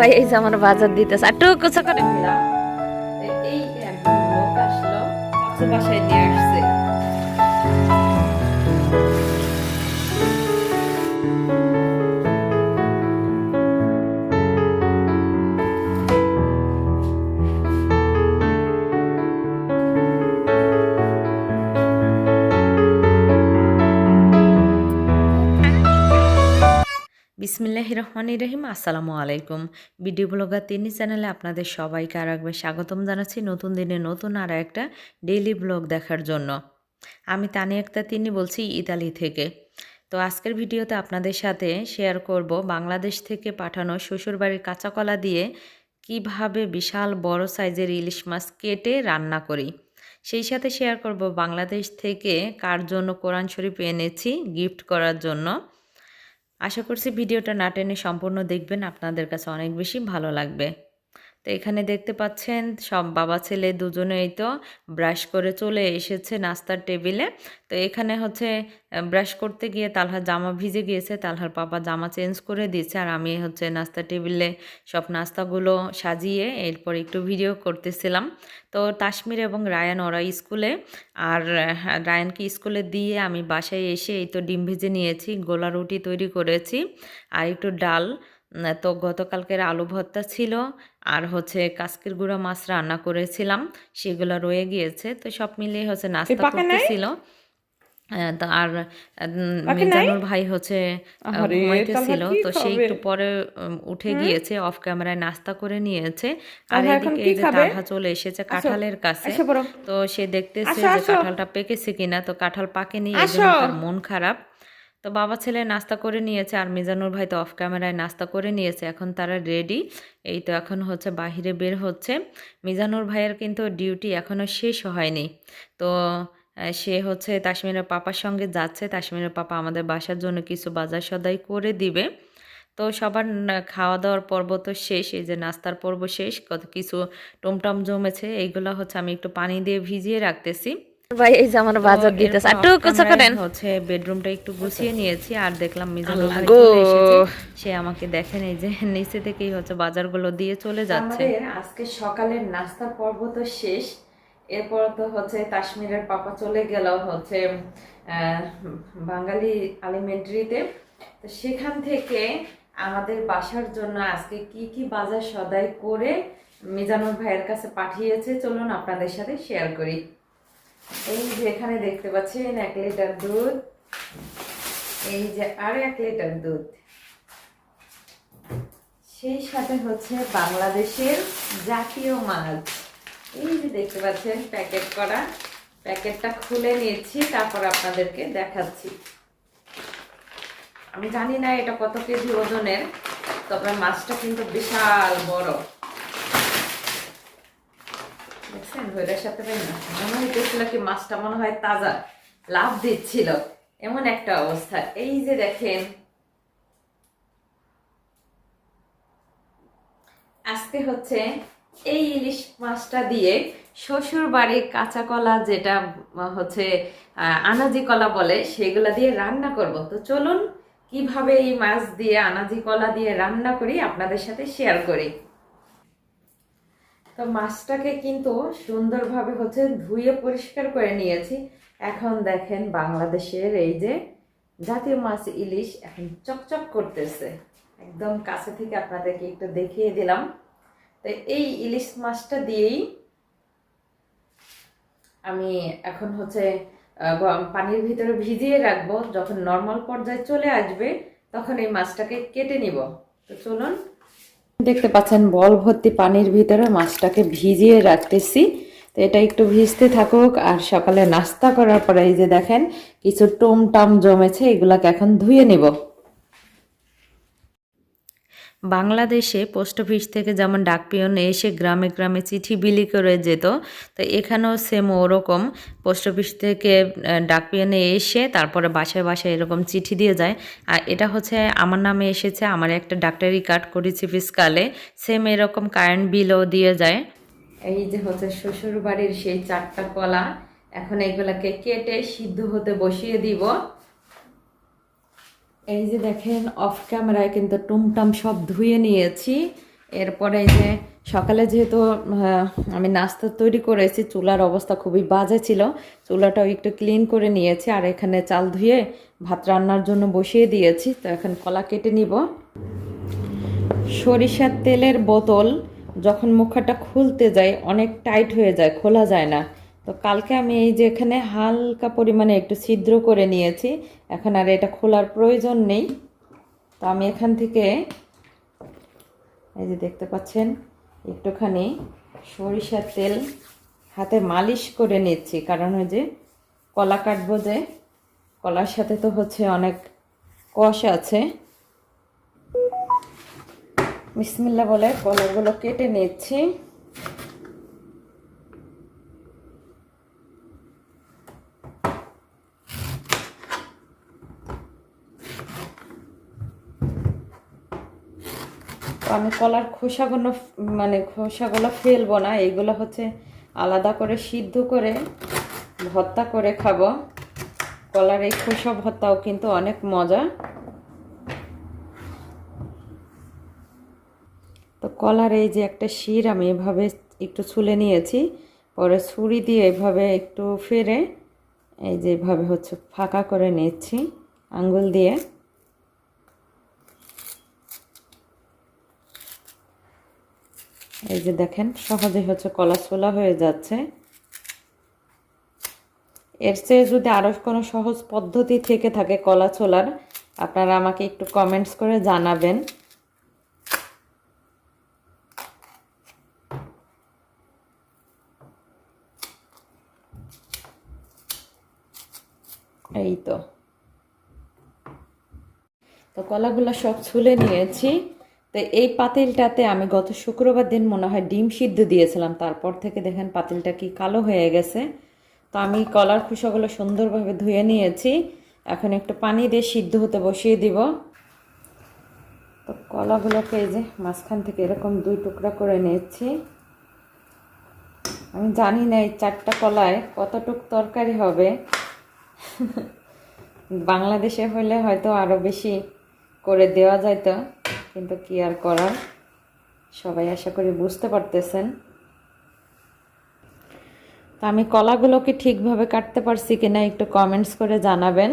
ভাই এই যে আমার বাজার দিতেছে। আর টুকু করে এই একজন লোক নিয়ে আসছে। বিসমিল্লাহ রহমানি রহিম, আসসালামু আলাইকুম। ভিডিও ব্লগার তিনি চ্যানেলে আপনাদের সবাইকে আর একবার স্বাগতম জানাচ্ছি নতুন দিনে নতুন আর একটা ডেইলি ব্লগ দেখার জন্য। আমি তানি একটা তিনি বলছি ইতালি থেকে। তো আজকের ভিডিওতে আপনাদের সাথে শেয়ার করব বাংলাদেশ থেকে পাঠানো শ্বশুরবাড়ির কাঁচা কলা দিয়ে কীভাবে বিশাল বড় সাইজের ইলিশ মাছ কেটে রান্না করি। সেই সাথে শেয়ার করব বাংলাদেশ থেকে কার জন্য কোরআন শরীফ এনেছি গিফট করার জন্য। আশা করছি ভিডিওটা না টেনে সম্পূর্ণ দেখবেন। আপনাদের কাছে অনেক বেশি ভালো লাগবে। তো এখানে দেখতে পাচ্ছেন সব বাবা ছেলে দুজনেই তো ব্রাশ করে চলে এসেছে নাস্তার টেবিলে। তো এখানে হচ্ছে ব্রাশ করতে গিয়ে তালহার জামা ভিজে গিয়েছে, তালহার পাপা জামা চেঞ্জ করে দিয়েছে আর আমি হচ্ছে নাস্তা টেবিলে সব নাস্তাগুলো সাজিয়ে এরপর একটু ভিডিও করতেছিলাম। তো তাসমির এবং রায়ান ওরা স্কুলে আর রায়ানকে স্কুলে দিয়ে আমি বাসায় এসে এই তো ডিম ভেজে নিয়েছি, গোলা রুটি তৈরি করেছি আর একটু ডাল। তো গতকালকের আলু ভর্তা ছিল আর হচ্ছে কাসকির গুঁড়া মাছ রান্না করেছিলাম সেগুলো রয়ে গিয়েছে তো সব মিলিয়ে হচ্ছে নাস্তা? করতেছিল। আর মিজানুর ভাই হচ্ছে কি তো সে খাবে? একটু পরে উঠে গিয়েছে অফ ক্যামেরায় নাস্তা করে নিয়েছে। আর এদিকে এই যে? তালহা চলে এসেছে কাঁঠালের কাছে তো সে দেখতেছে যে কাঁঠালটা পেকেছে কিনা তো কাঁঠাল পাকেনি এই জন্য তার মন খারাপ। তো বাবা ছেলে নাস্তা করে নিয়েছে আর মিজানুর ভাই তো অফ ক্যামেরায় নাস্তা করে নিয়েছে। এখন তারা রেডি এই তো এখন হচ্ছে বাহিরে বের হচ্ছে। মিজানুর ভাইয়ের কিন্তু ডিউটি এখনও শেষ হয়নি। তো সে হচ্ছে তাসমিনের পাপার সঙ্গে যাচ্ছে। তাসমিনের পাপা আমাদের বাসার জন্য কিছু বাজার সদাই করে দিবে। তো সবার খাওয়া দাওয়ার পর্ব তো শেষ। এই যে নাস্তার পর্ব শেষ। কত কিছু টমটম জমেছে। এইগুলো হচ্ছে আমি একটু পানি দিয়ে ভিজিয়ে রাখতেছি। ভাই এই যে আমার বাজার দিতেছে। আর টুকু করেন হচ্ছে বেডরুমটা একটু গুছিয়ে নিয়েছি আর দেখলাম মিজানুর ভাই চলে এসেছে। সে আমাকে দেখেন এই যে নিচে থেকেই হচ্ছে বাজারগুলো দিয়ে চলে যাচ্ছে। আজকে সকালের নাস্তার পর্ব তো শেষ। এরপর তো হচ্ছে কাশ্মীরের পাপা চলে গেল হচ্ছে আহ, বাঙালি আলিমেন্টারিতে। তো সেখান থেকে আমাদের বাসার জন্য আজকে কি কি বাজার সদাই করে মিজানুর ভাইয়ের কাছে পাঠিয়েছে চলুন আপনাদের সাথে শেয়ার করি। এই যে এখানে দেখতে পাচ্ছেন এক লিটার দুধ। এই যে আর এক লিটার দুধ। সেই সাথে হচ্ছে বাংলাদেশের জাতীয় মাছ। এই যে দেখতে পাচ্ছেন প্যাকেট করা। প্যাকেটটা খুলে নিয়েছি, তারপর আপনাদেরকে দেখাচ্ছি। আমি জানি না এটা কত কেজি ওজনের, তবে মাছটা কিন্তু বিশাল বড়। দেখছেন ভৈরের সাথে পাই না মনে হইতেছিল কি মাছটা মনে হয় তাজা। লাভ দিচ্ছিল। এমন একটা অবস্থা। এই যে দেখেন। আজকে হচ্ছে এই ইলিশ মাছটা দিয়ে শ্বশুর বাড়ির কাঁচা কলা যেটা হচ্ছে আনাজি কলা বলে, সেগুলা দিয়ে রান্না করব। তো চলুন, কীভাবে এই মাছ দিয়ে আনাজি কলা দিয়ে রান্না করি, আপনাদের সাথে শেয়ার করি। তো মাছটাকে কিন্তু সুন্দরভাবে হচ্ছে ধুয়ে পরিষ্কার করে নিয়েছি। এখন দেখেন বাংলাদেশের এই যে জাতীয় মাছ ইলিশ এখন চকচক করতেছে। একদম কাছে থেকে আপনাদেরকে একটু দেখিয়ে দিলাম। তো এই ইলিশ মাছটা দিয়েই আমি এখন হচ্ছে পানির ভিতরে ভিজিয়ে রাখব। যখন নর্মাল পর্যায়ে চলে আসবে, তখন এই মাছটাকে কেটে নিব। তো চলুন দেখতে পাচ্ছেন, বল ভর্তি পানির ভিতরে মাছটাকে ভিজিয়ে রাখতেছি। তো এটা একটু ভিজতে থাকুক আর সকালে নাস্তা করার পরে এই যে দেখেন, কিছু টোম টাম জমেছে, এগুলাকে এখন ধুয়ে নিব। বাংলাদেশে পোস্ট অফিস থেকে যেমন ডাক পিয়ন এসে গ্রামে গ্রামে চিঠি বিলি করে যেত তো এখানেও সেম ওরকম। পোস্ট অফিস থেকে আহ, ডাক পিয়নে এসে তারপরে বাসায় বাসায় এরকম চিঠি দিয়ে যায়। আর এটা হচ্ছে আমার নামে এসেছে আমার একটা ডাক্তারি কার্ড করেছি ফিসকালে সেম এরকম কারেন্ট বিলও দিয়ে যায়। এই যে হচ্ছে শ্বশুর বাড়ির সেই চারটা কলা এখন এগুলাকে কেটে সিদ্ধ হতে বসিয়ে দিব। এই যে দেখেন অফ ক্যামেরায় কিন্তু টুমটাম সব ধুয়ে নিয়েছি। এরপরে এই যে সকালে যেহেতু আমি নাস্তা তৈরি করেছি, চুলার অবস্থা খুবই বাজে ছিল, চুলাটাও একটু ক্লিন করে নিয়েছি, আর এখানে চাল ধুয়ে ভাত রান্নার জন্য বসিয়ে দিয়েছি, তো এখন কলা কেটে নিব। সরিষার তেলের বোতল যখন মুখাটা খুলতে যায়, অনেক টাইট হয়ে যায়, খোলা যায় না। তো কালকে আমি এই যে এখানে হালকা পরিমাণে একটু ছিদ্র করে নিয়েছি। এখন আর এটা খোলার প্রয়োজন নেই। তো আমি এখান থেকে, এই যে দেখতে পাচ্ছেন, একটুখানি সরিষার তেল হাতে মালিশ করে নিচ্ছি। কারণ ওই যে কলা কাটবো যে, কলার সাথে তো হচ্ছে অনেক কষ আছে। বিসমিল্লা বলে কলাগুলো কেটে নিচ্ছি। আমি কলার খোসাগুলো মানে খোসাগুলো ফেলব না এইগুলো হচ্ছে আলাদা করে সিদ্ধ করে ভর্তা করে খাব। কলার এই খোসা ভর্তাও কিন্তু অনেক মজা। তো কলার এই যে একটা শির আমি এভাবে একটু ছুলে নিয়েছি, পরে ছুরি দিয়ে এভাবে একটু ফেরে, এই যে এভাবে হচ্ছে ফাঁকা করে নিচ্ছি আঙ্গুল দিয়ে। এই যে দেখেন সহজে হচ্ছে কলা ছোলা হয়ে যাচ্ছে। এর চেয়ে যদি আরও কোনো সহজ পদ্ধতি থেকে থাকে কলা ছোলার আপনারা আমাকে একটু কমেন্টস করে জানাবেন। এই তো। তো কলাগুলো সব ছুলে নিয়েছি। তো এই পাতিলটাতে আমি গত শুক্রবার দিন মনে হয় ডিম সিদ্ধ দিয়েছিলাম। তারপর থেকে দেখেন পাতিলটা কি কালো হয়ে গেছে। তো আমি কলার খোসাগুলো সুন্দরভাবে ধুয়ে নিয়েছি। এখন একটু পানি দিয়ে সিদ্ধ হতে বসিয়ে দিব। তো কলাগুলোকে এই যে মাঝখান থেকে এরকম দুই টুকরা করে নিয়েছি। আমি জানি না এই চারটা কলায় কতটুক তরকারি হবে। বাংলাদেশে হলে হয়তো আরও বেশি করে দেওয়া যাইতো। কিন্তু কি আর করার? সবাই আশা করি বুঝতে পারতেছেন। তো আমি কলাগুলোকে ঠিকভাবে কাটতে পারছি কিনা একটু কমেন্টস করে জানাবেন।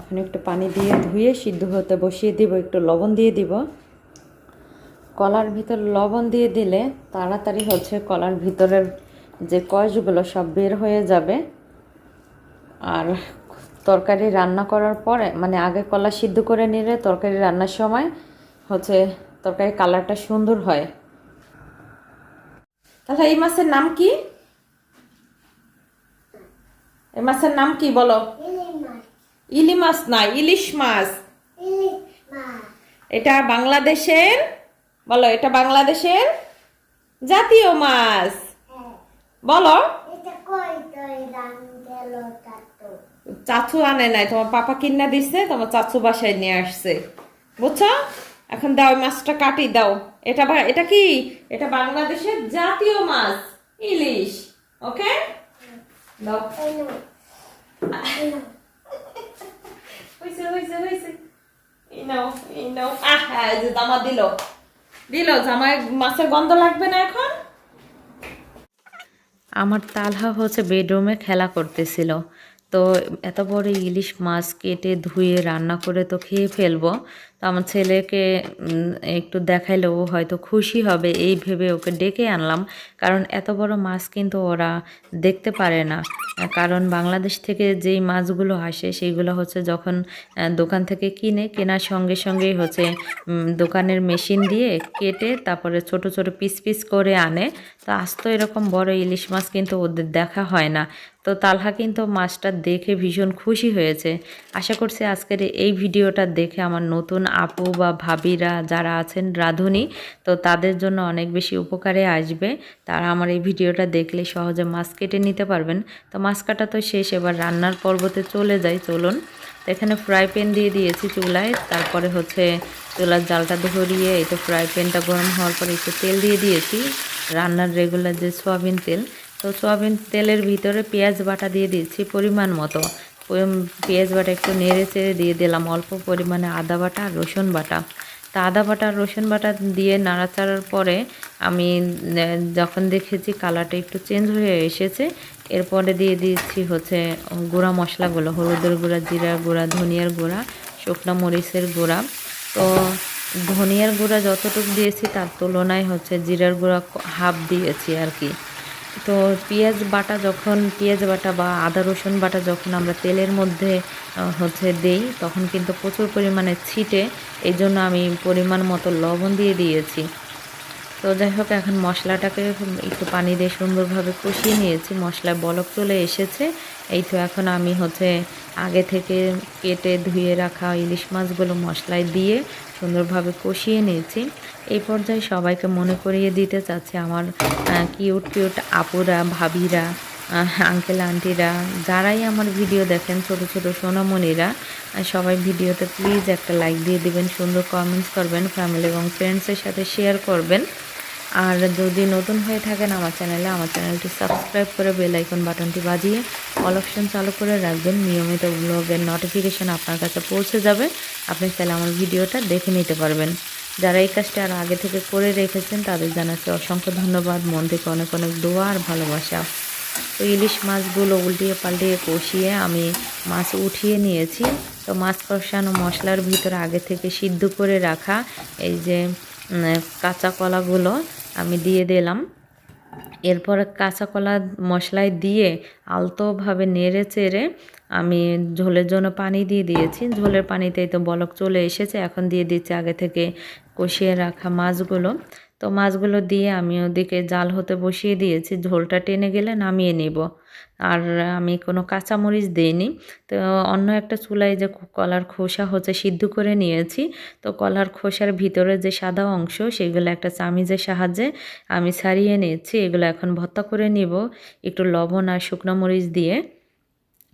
এখন একটু পানি দিয়ে ধুয়ে সিদ্ধ হতে বসিয়ে দিব, একটু লবণ দিয়ে দিব। কলার ভিতর লবণ দিয়ে দিলে তাড়াতাড়ি হচ্ছে কলার ভিতরের যে কষগুলো সব বের হয়ে যাবে। আর তরকারি রান্না করার পরে মানে আগে কলা সিদ্ধ করে নিলে তরকারি রান্নার সময় হচ্ছে তরকারির কালারটা সুন্দর হয়। তাহলে এই মাছের নাম কি? এই মাছের নাম কি বলো? ইলি মাছ। না, ইলিশ মাছ। এটা বাংলাদেশের, বলো এটা বাংলাদেশের জাতীয় মাছ। বলো। চাচু আনে নাই, তোমার পাপা কিনা দিছে, তোমার চাচু বাসায় নিয়ে আসছে। বুঝছ? এখন দাও মাছটা কাটি দাও। এটা এটা কি? এটা বাংলাদেশের জাতীয় মাছ, ইলিশ, ওকে? জামা দিল। দিল, জামায় মাছের গন্ধ লাগবে না এখন? আমার তালহা হচ্ছে বেডরুমে খেলা করতেছিল। তো এত বড় ইলিশ মাছ কেটে ধুয়ে রান্না করে তো খেয়ে ফেলব। তো আমার ছেলেকে একটু দেখাইলে ও হয়তো খুশি হবে, এই ভেবে ওকে ডেকে আনলাম। কারণ এত বড় মাছ কিন্তু ওরা দেখতে পারে না। কারণ বাংলাদেশ থেকে যেই মাছগুলো আসে, সেইগুলো হচ্ছে যখন দোকান থেকে কিনে, কেনার সঙ্গে সঙ্গেই হচ্ছে দোকানের মেশিন দিয়ে কেটে তারপরে ছোট ছোট পিস পিস করে আনে। তো আস্ত এরকম বড় ইলিশ মাছ কিন্তু ওদের দেখা হয় না। তো তালহা কিন্তু মাছটা দেখে ভীষণ খুশি হয়েছে। আশা করছি আজকের এই ভিডিওটা দেখে আমার নতুন আপু বা ভাবিরা যারা আছেন রাঁধুনি, তো তাদের জন্য অনেক বেশি উপকারে আসবে। তারা আমার এই ভিডিওটা দেখলে সহজে মাছ কেটে নিতে পারবেন। তো মাছ কাটা তো শেষ, এবার রান্নার পর্বতে চলে যাই, চলুন। তো এখানে ফ্রাই প্যান দিয়ে দিয়েছি চুলায়, তারপরে হচ্ছে চুলার জালটা ধরিয়ে, এই তো ফ্রাই প্যানটা গরম হওয়ার পরে একটু তেল দিয়ে দিয়েছি। রান্নার রেগুলার যে সয়াবিন তেল তো সয়াবিন তেলের ভিতরে পেঁয়াজ বাটা দিয়ে দিয়েছি পরিমাণ মতো। পেঁয়াজ বাটা একটু নেড়ে চেড়ে দিয়ে দিলাম, অল্প পরিমাণে আদা বাটা আর রসুন বাটা। তা আদা বাটা রসুন বাটা দিয়ে নাড়াচাড়ার পরে আমি যখন দেখেছি কালারটা একটু চেঞ্জ হয়ে এসেছে, এরপরে দিয়ে দিয়েছি হচ্ছে গুঁড়া মশলাগুলো, হলুদের গুঁড়া, জিরার গুঁড়া, ধনিয়ার গুঁড়া, শুকনো মরিচের গুঁড়া। তো ধনিয়ার গুঁড়া যতটুকু দিয়েছি তার তুলনায় হচ্ছে জিরার গুঁড়া হাফ দিয়েছি আর কি। তো পেঁয়াজ বাটা যখন, পেঁয়াজ বাটা বা আদা, রসুন বাটা যখন আমরা তেলের মধ্যে হচ্ছে দেই, তখন কিন্তু প্রচুর পরিমাণে ছিটে। এই জন্য আমি পরিমাণ মতো লবণ দিয়ে দিয়েছি। তো যাই হোক, এখন মশলাটাকে একটু পানি দিয়ে সুন্দরভাবে কষিয়ে নিয়েছি। মশলায় বলক চলে এসেছে। এই তো এখন আমি হচ্ছে আগে থেকে কেটে ধুয়ে রাখা ইলিশ মাছগুলো মশলায় দিয়ে সুন্দরভাবে কষিয়ে নিয়েছি। এই পর্যায়ে সবাইকে মনে করিয়ে দিতে চাচ্ছি আমার কিউট কিউট আপুরা, ভাবিরা আঙ্কেল আন্টিরা যারাই আমার ভিডিও দেখেন, ছোট ছোট সোনামণিরা সবাই ভিডিওতে প্লিজ একটা লাইক দিয়ে দিবেন, সুন্দর কমেন্টস করবেন ফ্যামিলি এবং ফ্রেন্ডসের সাথে শেয়ার করবেন। আর যদি নতুন হয়ে থাকেন আমার চ্যানেলে, আমার চ্যানেলটি সাবস্ক্রাইব করে বেল আইকন বাটনটি বাজিয়ে অল অপশন চালু করে রাখবেন। নিয়মিত ব্লগের নোটিফিকেশন আপনার কাছে পৌঁছে যাবে। আপনি তাহলে আমার ভিডিওটা দেখে নিতে পারবেন। যারা এই কাজটা আর আগে থেকে করে রেখেছেন, তাদের জানাচ্ছি অসংখ্য ধন্যবাদ। মন থেকে অনেক অনেক দোয়া আর ভালোবাসা। তো ইলিশ মাছগুলো উল্টিয়ে পাল্টিয়ে কষিয়ে আমি মাছ উঠিয়ে নিয়েছি। তো মাছ কষানো মশলার ভিতরে আগে থেকে সিদ্ধ করে রাখা এই যে কাঁচা কলাগুলো আমি দিয়ে দিলাম। এরপর কাঁচা কলা মশলায় দিয়ে আলতোভাবে নেড়ে চেড়ে আমি ঝোলের জন্য পানি দিয়ে দিয়েছি। ঝোলের পানিতেই তো বলক চলে এসেছে। এখন দিয়ে দিচ্ছি আগে থেকে কষিয়ে রাখা মাছগুলো। তো মাছগুলো দিয়ে আমি ওদিকে জাল হতে বসিয়ে দিয়েছি। ঝোলটা টেনে গেলে নামিয়ে নিব। আর আমি কোনো কাঁচামরিচ দিইনি। তো অন্য একটা চুলায় যে কলার খোসা হচ্ছে সিদ্ধ করে নিয়েছি। তো কলার খোসার ভিতরে যে সাদা অংশ, সেগুলো একটা চামিজের সাহায্যে আমি ছাড়িয়ে নিয়েছি এগুলো এখন ভত্তা করে নিব। একটু লবণ আর শুকনো মরিচ দিয়ে।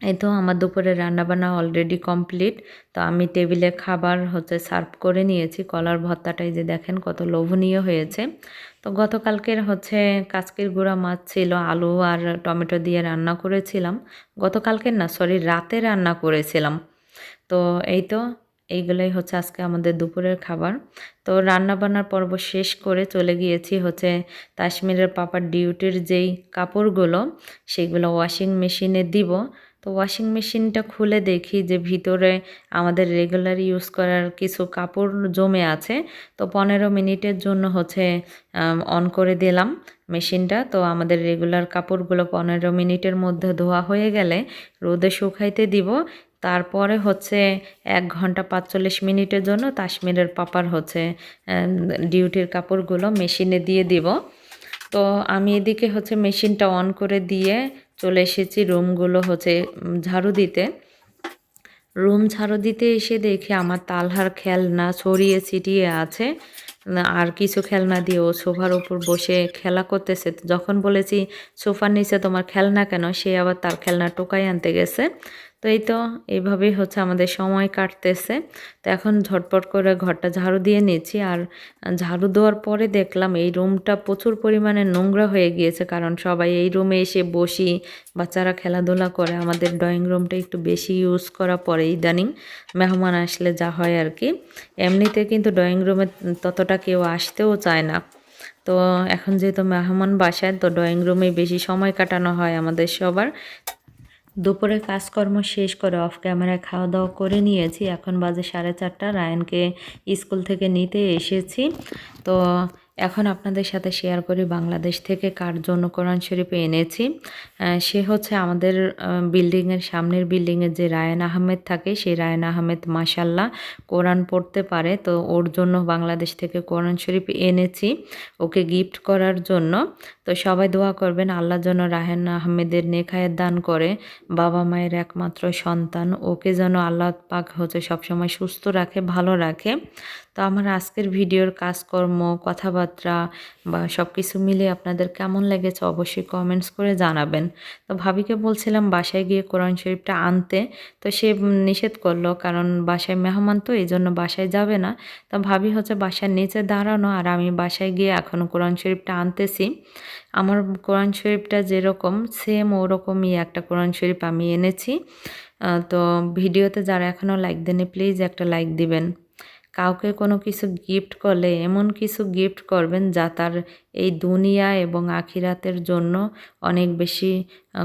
এই তো আমার দুপুরে রান্নাবান্না অলরেডি কমপ্লিট তো আমি টেবিলে খাবার হচ্ছে সার্ভ করে নিয়েছি। কলার ভর্তাটাই যে দেখেন কত লোভনীয় হয়েছে। তো গতকালকের হচ্ছে কাচকির গুঁড়া মাছ ছিল, আলু আর টমেটো দিয়ে রান্না করেছিলাম। গতকালকের না সরি রাতে রান্না করেছিলাম। তো এই তো এইগুলোই হচ্ছে আজকে আমাদের দুপুরের খাবার। তো রান্না বান্নার পর্ব শেষ করে চলে গিয়েছি হচ্ছে কাশ্মীরের পাপার ডিউটির যেই কাপড়গুলো, সেগুলো ওয়াশিং মেশিনে দিব। তো ওয়াশিং মেশিনটা খুলে দেখি যে ভিতরে আমাদের রেগুলার ইউজ করার কিছু কাপড় জমে আছে। তো পনেরো মিনিটের জন্য হচ্ছে অন করে দিলাম মেশিনটা তো আমাদের রেগুলার কাপড়গুলো পনেরো মিনিটের মধ্যে ধোয়া হয়ে গেলে রোদে শুকাইতে দিব। তারপরে হচ্ছে এক ঘণ্টা পাঁচচল্লিশ মিনিটের জন্য কাশ্মীরের পাপার হচ্ছে ডিউটির কাপড়গুলো মেশিনে দিয়ে দিব। তো আমি এদিকে হচ্ছে মেশিনটা অন করে দিয়ে চলে এসেছি রুমগুলো হচ্ছে ঝাড়ু দিতে। রুম ঝাড়ু দিতে এসে দেখি আমার তালহার খেলনা ছড়িয়ে ছিটিয়ে আছে। আর কিছু খেলনা দিয়ে ও সোফার উপর বসে খেলা করতেছে। যখন বলেছি, সোফার নিচে তোমার খেলনা কেন? সে আবার তার খেলনা টোকাই আনতে গেছে। তো এই তো এইভাবেই হচ্ছে আমাদের সময় কাটতেছে। তো এখন ঝটপট করে ঘরটা ঝাড়ু দিয়ে নিয়েছি আর ঝাড়ু দেওয়ার পরে দেখলাম এই রুমটা প্রচুর পরিমাণে নোংরা হয়ে গিয়েছে। কারণ সবাই এই রুমে এসে বসি, বাচ্চারা খেলাধুলা করে। আমাদের ড্রয়িং রুমটা একটু বেশি ইউজ করা পরে ইদানিং মেহমান আসলে যা হয় আর কি। এমনিতে কিন্তু ড্রয়িং রুমে ততটা কেউ আসতেও চায় না। তো এখন যেহেতু মেহমান বাসায়, তো ড্রয়িং রুমে বেশি সময় কাটানো হয় আমাদের সবার। দুপুরে কাজকর্ম শেষ করে অফ ক্যামেরায় খাওয়া দাওয়া করে নিয়েছি। এখন বাজে সাড়ে চারটা। রায়নকে স্কুল থেকে নিতে এসেছি। তো এখন আপনাদের সাথে শেয়ার করি বাংলাদেশ থেকে কার জন্য কোরআন শরীফ এনেছি। সে হচ্ছে আমাদের বিল্ডিংয়ের সামনের বিল্ডিংয়ের যে রায়ন আহমেদ থাকে, সেই রায়ন আহমেদ মাসাল্লাহ কোরআন পড়তে পারে। তো ওর জন্য বাংলাদেশ থেকে কোরআন শরীফ এনেছি ওকে গিফট করার জন্য। তো সবাই দোয়া করবেন, আল্লাহ যেন রাহেন আহমেদের নেখায়ের দান করে। বাবা মায়ের একমাত্র সন্তান, ওকে যেন আল্লাহ পাক হচ্ছে সবসময় সুস্থ রাখে, ভালো রাখে। তো আমার আজকের ভিডিওর কাজকর্ম, কথাবার্তা বা সব কিছু মিলে আপনাদের কেমন লেগেছে অবশ্যই কমেন্টস করে জানাবেন। তো ভাবিকে বলছিলাম বাসায় গিয়ে কোরআন শরীফটা আনতে, তো সে নিষেধ করল কারণ বাসায় মেহমান তো এই জন্য বাসায় যাবে না। তো ভাবি হচ্ছে বাসার নিচে দাঁড়ানো আর আমি বাসায় গিয়ে এখনও কোরআন শরীফটা আনতেছি। আমার কোরআন শরীফটা যেরকম সেম ওরকমই একটা কোরআন শরীফ আমি এনেছি। তো ভিডিওতে যারা এখনও লাইক দেননি প্লিজ একটা লাইক দিবেন। কাউকে কোনো কিছু গিফট করলে, এমন কিছু গিফট করবেন যা তার এই দুনিয়া এবং আখিরাতের জন্য অনেক বেশি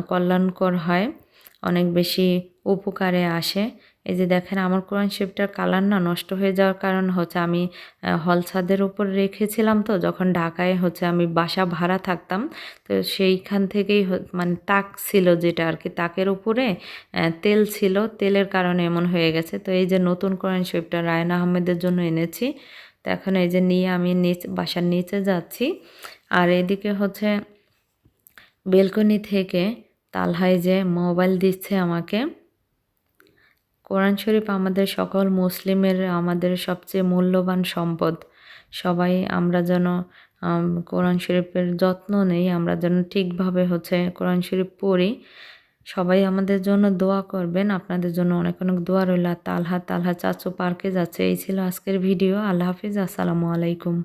কল্যাণকর হয়, অনেক বেশি উপকারে আসে। এই যে দেখেন আমার কোরআন শরীফটার কালার না নষ্ট হয়ে যাওয়ার কারণ হচ্ছে আমি হল ছাদের উপর রেখেছিলাম তো, যখন ঢাকায় হচ্ছে আমি বাসা ভাড়া থাকতাম, তো সেইখান থেকেই মানে তাক ছিল যেটা আর কি, তাকের উপরে তেল ছিল, তেলের কারণে এমন হয়ে গেছে। তো এই যে নতুন কোরআন শরীফটা রায়ন আহমেদের জন্য এনেছি, তো এখন এই যে নিয়ে আমি নিচ, বাসার নিচে যাচ্ছি। আর এদিকে হচ্ছে বেলকনি থেকে তালহাই যে মোবাইল দিচ্ছে আমাকে কোরআন শরীফ আমাদের সকল মুসলিমের আমাদের সবচেয়ে মূল্যবান সম্পদ। সবাই আমরা যেন কোরআন শরীফের যত্ন নেই, আমরা যেন ঠিকভাবে হচ্ছে কোরআন শরীফ পড়ি। সবাই আমাদের জন্য দোয়া করবেন, আপনাদের জন্য অনেক অনেক দোয়া রইল। তালহা তালহা চাচু পার্কে যাচ্ছে, এই ছিল আজকের ভিডিও। আল্লাহ হাফিজ, আসসালামু আলাইকুম।